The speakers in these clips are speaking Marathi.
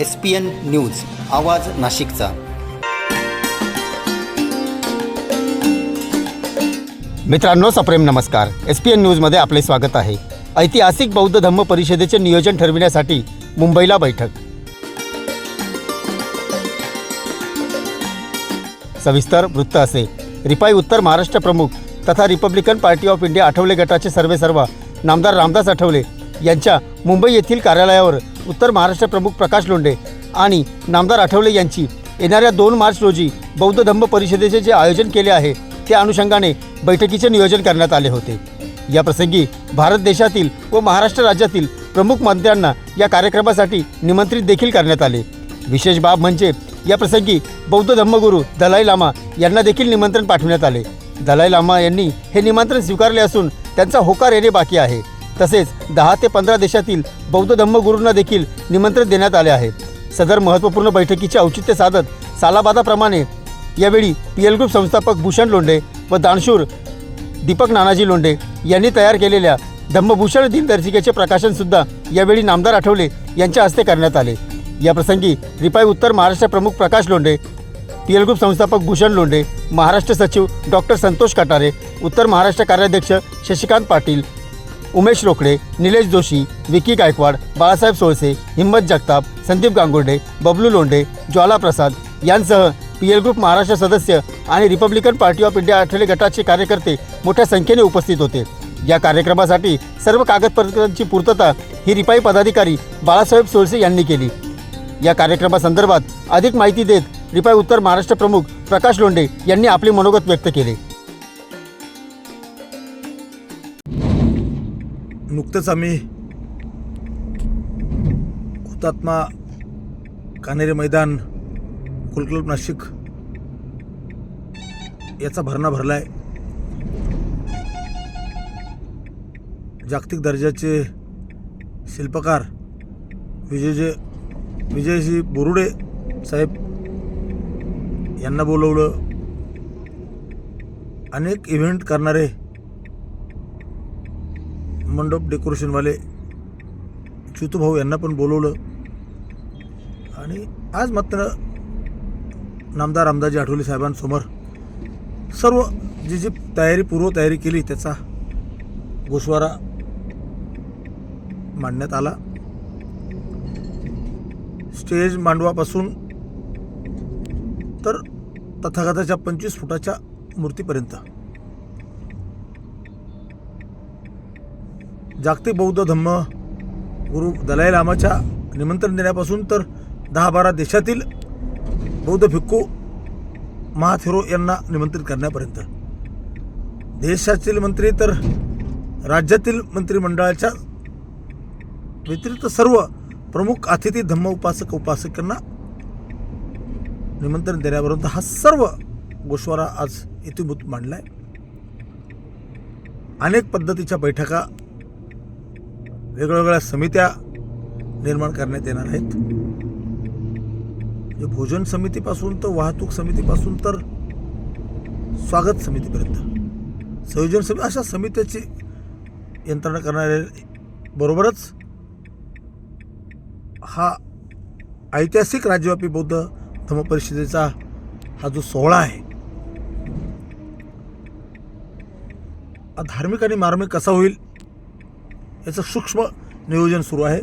एस पी एन न्यूज आवाज नाशिकचा. मित्रांनो सप्रेम नमस्कार. एस पी एन न्यूजमध्ये आपले स्वागत आहे. ऐतिहासिक बौद्ध धम्म परिषदेचे नियोजन ठरविण्यासाठी मुंबईला बैठक. सविस्तर वृत्त असे. रिपाई उत्तर महाराष्ट्र प्रमुख तथा republican party of India Athawale गटाचे सर्वे सर्व नामदार रामदास आठवले यांच्या मुंबई येथील कार्यालयावर उत्तर महाराष्ट्र प्रमुख प्रकाश लोंढे आणि नामदार आठवले यांची येणाऱ्या दोन मार्च रोजी बौद्ध धम्म परिषदेचे जे आयोजन केले आहे त्या अनुषंगाने बैठकीचे नियोजन करण्यात आले होते. या प्रसंगी भारत देशातील व महाराष्ट्र राज्यातील प्रमुख मंत्र्यांना या कार्यक्रमासाठी निमंत्रित देखील करण्यात आले. विशेष बाब म्हणजे या प्रसंगी बौद्ध धम्मगुरू दलाई लामा यांना देखील निमंत्रण पाठवण्यात आले. दलाई लामा यांनी हे निमंत्रण स्वीकारले असून त्यांचा होकार येणे बाकी आहे. तसेच दहा ते पंधरा देशातील बौद्ध धम्मगुरूंना देखील निमंत्रण देण्यात आले आहे. सदर महत्त्वपूर्ण बैठकीचे औचित्य साधत सालाबादाप्रमाणे यावेळी पी एल ग्रुप संस्थापक भूषण लोंढे व दानशूर दीपक नानाजी लोंढे यांनी तयार केलेल्या धम्मभूषण दिनदर्शिकेचे प्रकाशनसुद्धा यावेळी नामदार आठवले यांच्या हस्ते करण्यात आले. याप्रसंगी रिपाई उत्तर महाराष्ट्र प्रमुख Prakash Londhe P L group संस्थापक भूषण लोंढे महाराष्ट्र सचिव डॉक्टर संतोष कटारे उत्तर महाराष्ट्र कार्याध्यक्ष शशिकांत पाटील उमेश रोकडे निलेश जोशी विकी गायकवाड बाळासाहेब सोळसे हिम्मत जगताप संदीप गांगुर्डे बबलू लोंढे ज्वाला प्रसाद यांसह पी एल ग्रुप महाराष्ट्र सदस्य आणि republican party of India Athawale गटाचे कार्यकर्ते मोठ्या संख्येने उपस्थित होते. या कार्यक्रमासाठी सर्व कागदपत्रांची पूर्तता ही रिपाई पदाधिकारी बाळासाहेब सोळसे यांनी केली. या कार्यक्रमासंदर्भात अधिक माहिती देत रिपाई उत्तर महाराष्ट्र प्रमुख प्रकाश लोंढे यांनी आपले मनोगत व्यक्त केले. नुकतंच आम्ही हुतात्मा कानेरे मैदान कुलक्लब नाशिक याचा भरणा भरलाय. जागतिक दर्जाचे शिल्पकार विजयजे विजयजी बोरुडे साहेब यांना बोलवलं. अनेक इव्हेंट करणारे मंडप डेकोरेशनवाले भाऊ यांना पण बोलवलं. आणि आज मात्र नामदार रामदाजी आठवले साहेबांसमोर सर्व जी जी तयारी पूर्वतयारी केली त्याचा गोषवारा मांडण्यात आला. स्टेज मांडवापासून तर तथागताच्या पंचवीस फुटाच्या मूर्तीपर्यंत. जागतिक बौद्ध धम्म गुरु दलाई लामाच्या निमंत्रण देण्यापासून तर दहा बारा देशातील बौद्ध भिक्खू महाथेरो यांना निमंत्रित करण्यापर्यंत. देशातील मंत्री तर राज्यातील मंत्रिमंडळाच्या व्यतिरिक्त सर्व प्रमुख अतिथी धम्म उपासक उपासकांना निमंत्रण देण्यापर्यंत हा सर्व गोशवारा आज इतिभूत मांडला आहे अनेक पद्धतीच्या बैठका वेगवेगळ्या समित्या निर्माण करण्यात येणार आहेत. म्हणजे भोजन समितीपासून तर वाहतूक समितीपासून तर स्वागत समितीपर्यंत. संयोजन समिती अशा समित्याची यंत्रणा करणारे बरोबरच हा ऐतिहासिक राज्यव्यापी बौद्ध धम्म परिषदेचा हा जो सोहळा आहे धार्मिक आणि मार्मिक कसा होईल याचं सूक्ष्म नियोजन सुरू आहे.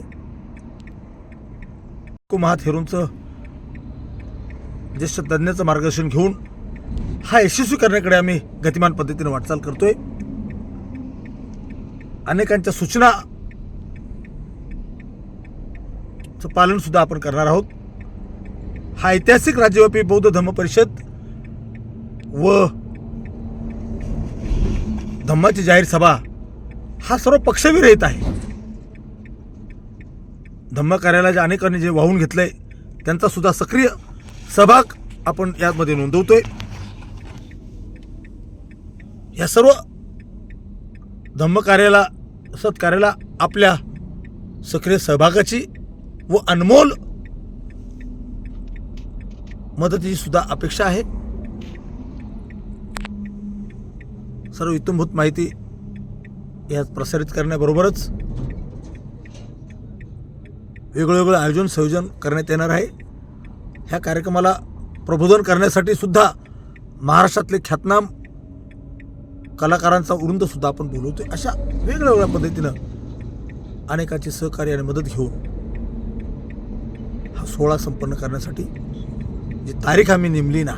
महात हेरूंचं ज्येष्ठ तज्ज्ञाचं मार्गदर्शन घेऊन हा यशस्वी करण्याकडे आम्ही गतिमान पद्धतीने वाटचाल करतोय. अनेकांच्या सूचना पालन सुद्धा आपण करणार आहोत. हा ऐतिहासिक राज्यव्यापी बौद्ध धम्म परिषद व धम्माची जाहीर सभा हा सर्व पक्षविरहित आहे. धम्म कार्यालयाच्या अनेकांनी जे वाहून घेतलंय त्यांचा सुद्धा सक्रिय सहभाग आपण यामध्ये नोंदवतोय. या सर्व धम्म कार्याला सत्कार्याला आपल्या सक्रिय सहभागाची व अनमोल मदतीची सुद्धा अपेक्षा आहे. सर्व इतंभूत माहिती यात प्रसारित करण्याबरोबरच वेगवेगळं आयोजन संयोजन करण्यात येणार आहे. ह्या कार्यक्रमाला प्रबोधन करण्यासाठी सुद्धा महाराष्ट्रातले ख्यातनाम कलाकारांचा वृंदसुद्धा आपण बोलवतो अशा वेगळ्या वेगळ्या पद्धतीनं अनेकाची सहकार्य आणि मदत घेऊन हा सोहळा संपन्न करण्यासाठी जी तारीख आम्ही नेमली ना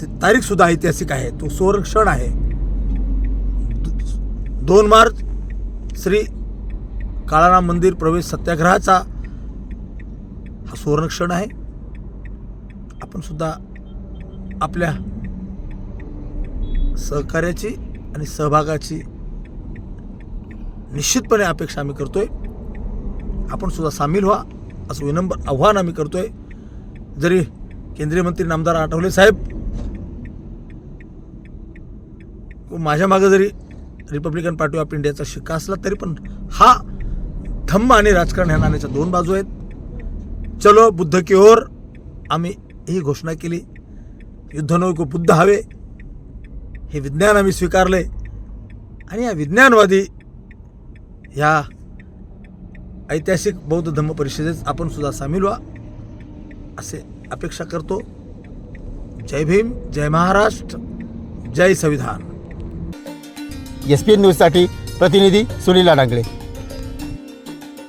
ती तारीखसुद्धा ऐतिहासिक आहे. तो सुवर्ण क्षण आहे. दोन मार्च श्री काळाराम मंदिर प्रवेश सत्याग्रहाचा हा सुवर्ण क्षण आहे. आपण सुद्धा आपल्या सहकार्याची आणि सहभागाची निश्चितपणे अपेक्षा आम्ही करतोय. आपण सुद्धा सामील व्हा. असं विनम्र आव्हान आम्ही करतोय. जरी केंद्रीय मंत्री नामदार आठवले साहेब माझ्या मागं जरी रिपब्लिकन पार्टी ऑफ इंडियाचा शिक्का असला तरी पण हा धम्म आणि राजकारण ह्या नाण्याच्या दोन बाजू आहेत. चलो बुद्ध की ओर आम्ही ही घोषणा केली. युद्धनौक बुद्ध हवे. हे विज्ञान आम्ही स्वीकारले. आणि या विज्ञानवादी ह्या ऐतिहासिक बौद्ध धम्म परिषदेत आपण सुद्धा सामील व्हा असे अपेक्षा करतो. जय भीम जय महाराष्ट्र जय संविधान. एस पी एन न्यूजसाठी प्रतिनिधी सुनील अडांगळे